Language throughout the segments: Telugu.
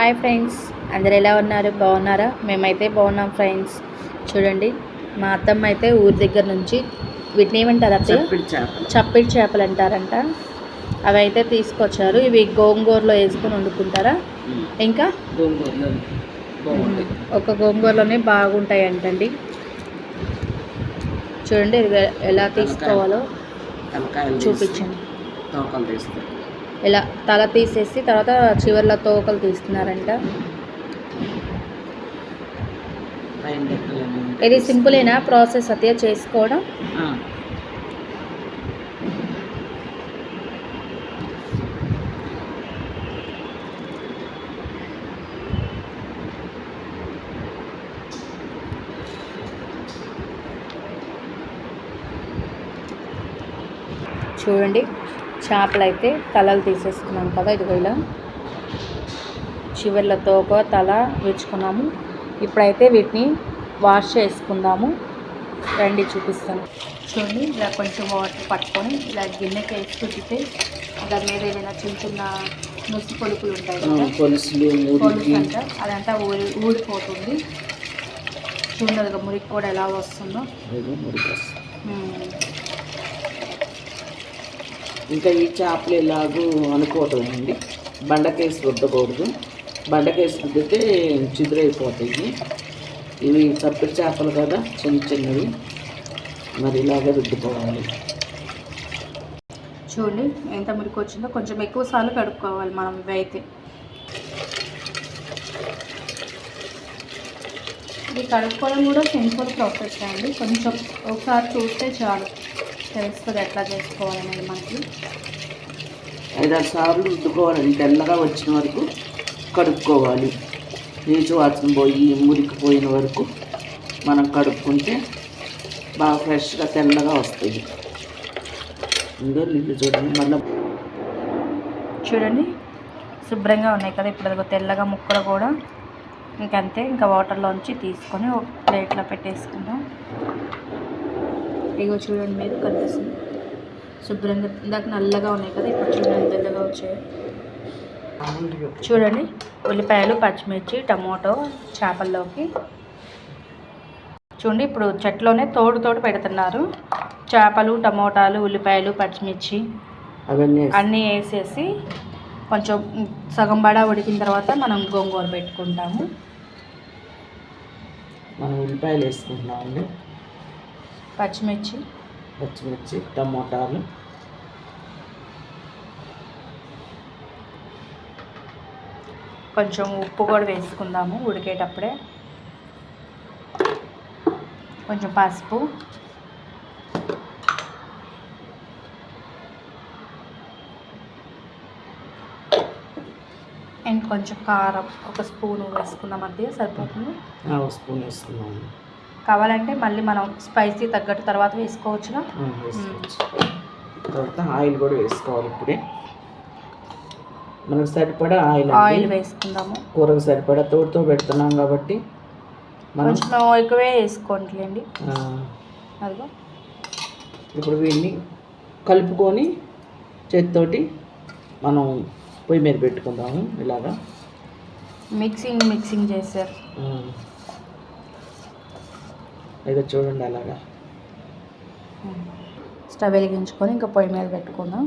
హాయ్ ఫ్రెండ్స్ అందరు ఎలా ఉన్నారు? బాగున్నారా? మేమైతే బాగున్నాం ఫ్రెండ్స్ చూడండి మా అత్తమ్మ అయితే ఊరి దగ్గర నుంచి వీటిని ఏమంటారు అత్తయ్య? చప్పిడి చేపలు. అంటారంట. అవి అయితే తీసుకొచ్చారు. ఇవి గోంగూరలో వేసుకొని వండుకుంటారా? ఇంకా? ఒక గోంగూరలోనే బాగుంటాయి అంటండి చూడండి ఎలా తీసుకోవాలో చూపించండి. ఇలా తల తీసేసి తర్వాత చివర్లో తోకలు తీస్తున్నారంట. ఇది సింపులేనా ప్రాసెస్ అదే చేసుకోవడం? చూడండి. చేపలు అయితే తలలు తీసేసుకున్నాం కదా ఇదిగో ఇలా. చివర్ల తోక తల విరుచుకున్నాము. ఇప్పుడైతే వీటిని వాష్ చేసుకుందాము. రండి చూపిస్తాను. చూడండి ఇలా కొంచెం వాటర్ పట్టుకొని ఇలా గిన్నెకి వేసి చుట్టితే దాని మీద ఏదైనా చిన్న చిన్న నుసి పొలుపులు ఉంటాయి పొలుసు అదంతా ఊడి ఊడిపోతుంది. చూడండి అదిగో మురికి కూడా ఎలా వస్తుందో. మురికి. ఇంకా ఈ చేపలు ఎలాగూ అనుకోవటం బండకేసి రుద్దకూడదు. బండకేసి రుద్దితే చిదురైపోతాయి. ఇవి చప్పిడి చేపలు కదా చిన్న చిన్నవి. మరి ఇలాగే రుద్దుకోవాలి. చూడండి ఎంత మురికి వచ్చిందో కొంచెం ఎక్కువ సార్లు కడుక్కోవాలి మనం ఇవి అయితే. ఇది కడుక్కోవడం కూడా సింపుల్ ప్రాసెస్ అండి. కొంచెం ఒకసారి చూస్తే చాలు. తెలుస్తుంది ఎట్లా చేసుకోవాలనేది మనకి? ఐదారు సార్లు రుద్దుకోవాలండి తెల్లగా వచ్చిన వరకు కడుక్కోవాలి. నీచు వాసన పోయి మురికి పోయిన వరకు మనం కడుక్కుంటే బాగా ఫ్రెష్గా తెల్లగా వస్తాయి ఇందో నీళ్ళు చూడండి. మళ్ళీ చూడండి. శుభ్రంగా ఉన్నాయి కదా. ఇప్పుడు అదిగో తెల్లగా ముక్కలు కూడా. ఇంకంతే. ఇంకా వాటర్లోంచి తీసుకొని ఒక ప్లేట్లో పెట్టేసుకుందాం. ఇగో చూడండి మీరు కనిపిస్తుంది. శుభ్రంగా ఇందాక నల్లగా ఉన్నాయి కదా ఇప్పుడు చూడండి తెల్లగా వచ్చాయి. చూడండి ఉల్లిపాయలు పచ్చిమిర్చి టమోటో చేపల్లోకి. చూడండి ఇప్పుడు చెట్లోనే తోడు తోడు పెడుతున్నారు. చేపలు టమోటాలు ఉల్లిపాయలు పచ్చిమిర్చి అవన్నీ అన్నీ వేసేసి కొంచెం సగం బడా ఉడికిన తర్వాత మనం గోంగూర పెట్టుకుంటాము. మనం ఉల్లిపాయలు వేసుకుంటున్నామండి. పచ్చిమిర్చి. పచ్చిమిర్చి టమోటాలు. కొంచెం ఉప్పు కూడా వేసుకుందాము ఉడికేటప్పుడే. కొంచెం పసుపు. అండ్ కొంచెం కారం ఒక స్పూన్ వేసుకుందాం అంతే సరిపోతుంది? స్పూన్ వేసుకున్నాము కావాలంటే మళ్ళీ మనం స్పైసీ తగ్గట్టు తర్వాత వేసుకోవచ్చుగా ఆ, వేసుకోవచ్చు. తర్వాత ఆయిల్ కూడా వేసుకోవాలి ఇప్పుడే. మనకు సరిపడా ఆయిల్ ఆయిల్ వేసుకుందాము. కూరకు సరిపడా తోడుతో పెడుతున్నాం కాబట్టి మనం కొంచెం ఎక్కువే అదిగో. ఇప్పుడు వీడిని కలుపుకొని చేతితోటి మనం పొయ్యి మీద పెట్టుకుందాము ఇలాగా. మిక్సింగ్ మిక్సింగ్ చేశారు. ఇక చూడండి అలాగా. స్టవ్ వెలిగించుకొని ఇంకా పొయ్యి మీద పెట్టుకుందాం.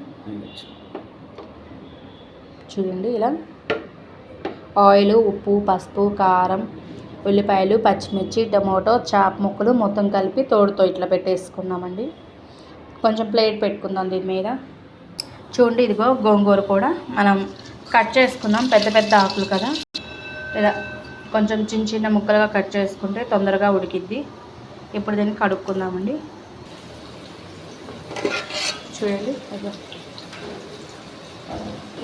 చూడండి ఇలా. ఆయిల్ ఉప్పు పసుపు కారం ఉల్లిపాయలు పచ్చిమిర్చి టమోటో చాప ముక్కలు మొత్తం కలిపి తోడుతో ఇట్లా పెట్టేసుకున్నామండి కొంచెం ప్లేట్ పెట్టుకుందాం దీని మీద. చూడండి ఇదిగో గోంగూర కూడా మనం కట్ చేసుకుందాం. పెద్ద పెద్ద ఆకులు కదా. ఇలా కొంచెం చిన్న చిన్న ముక్కలుగా కట్ చేసుకుంటే తొందరగా ఉడికిద్ది. ఇప్పుడు దీన్ని కడుక్కుందామండి. చూడండి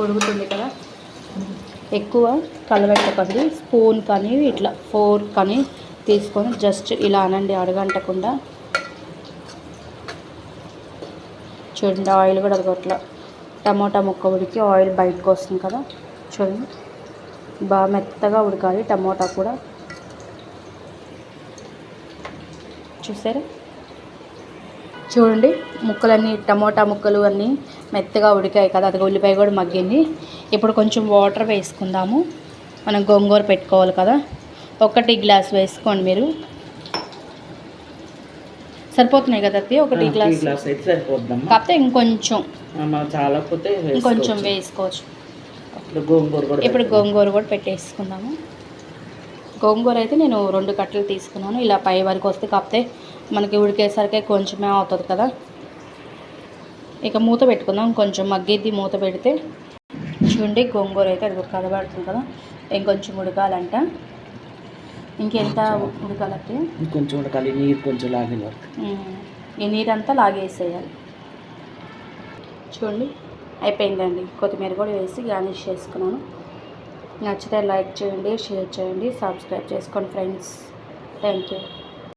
ఉడుకుతుంది కదా. ఎక్కువ కలబెట్టకండి స్పూన్ కానీ ఇట్లా ఫోర్ కానీ తీసుకొని జస్ట్ ఇలా అనండి అడగంటకుండా చూడండి ఆయిల్ కూడా అదిగో అట్లా టమోటా ముక్క ఉడికి ఆయిల్ బయటకు వస్తుంది కదా. చూడండి బాగా మెత్తగా ఉడకాలి టమోటా కూడా. చూసారా? చూడండి ముక్కలన్నీ టమోటా ముక్కలు అన్నీ మెత్తగా ఉడికాయి కదా అది ఉల్లిపాయ కూడా మగ్గింది. ఇప్పుడు కొంచెం వాటర్ వేసుకుందాము. మనం గోంగూర పెట్టుకోవాలి కదా. ఒకటి గ్లాస్ వేసుకోండి మీరు. సరిపోతున్నాయి కదా అత్తయ్య? ఒకటి గ్లాస్. గ్లాస్ అయితే సరిపోద్దమ్మా. కాకపోతే ఇంకొంచెం. చాలా పోతే ఇంకొంచెం వేసుకోవచ్చు. ఇప్పుడు. గోంగూర కూడా పెట్టేసుకుందాము. గోంగూర అయితే నేను రెండు కట్టలు తీసుకున్నాను. ఇలా పై వరకు వస్తే కాకపోతే మనకి ఉడికేసరికి కొంచెమే అవుతుంది కదా. ఇక మూత పెట్టుకుందాం. కొంచెం మగ్గిద్ది మూత పెడితే. చూడండి గోంగూర అయితే అది కదబడుతుంది కదా. ఇంకొంచెం ఉడకాలంట. ఇంకెంత ఉడకాలంటే? ఇంకొంచెం ఉడకాలి. నీరు కొంచెం లాగిన వరకు. ఈ నీరంతా లాగేసేయాలి. చూడండి అయిపోయిందండి. కొత్తిమీర కూడా వేసి గార్నిష్ చేసుకున్నాను. నచ్చితే లైక్ చేయండి షేర్ చేయండి సబ్స్క్రైబ్ చేసుకోండి ఫ్రెండ్స్. Thank you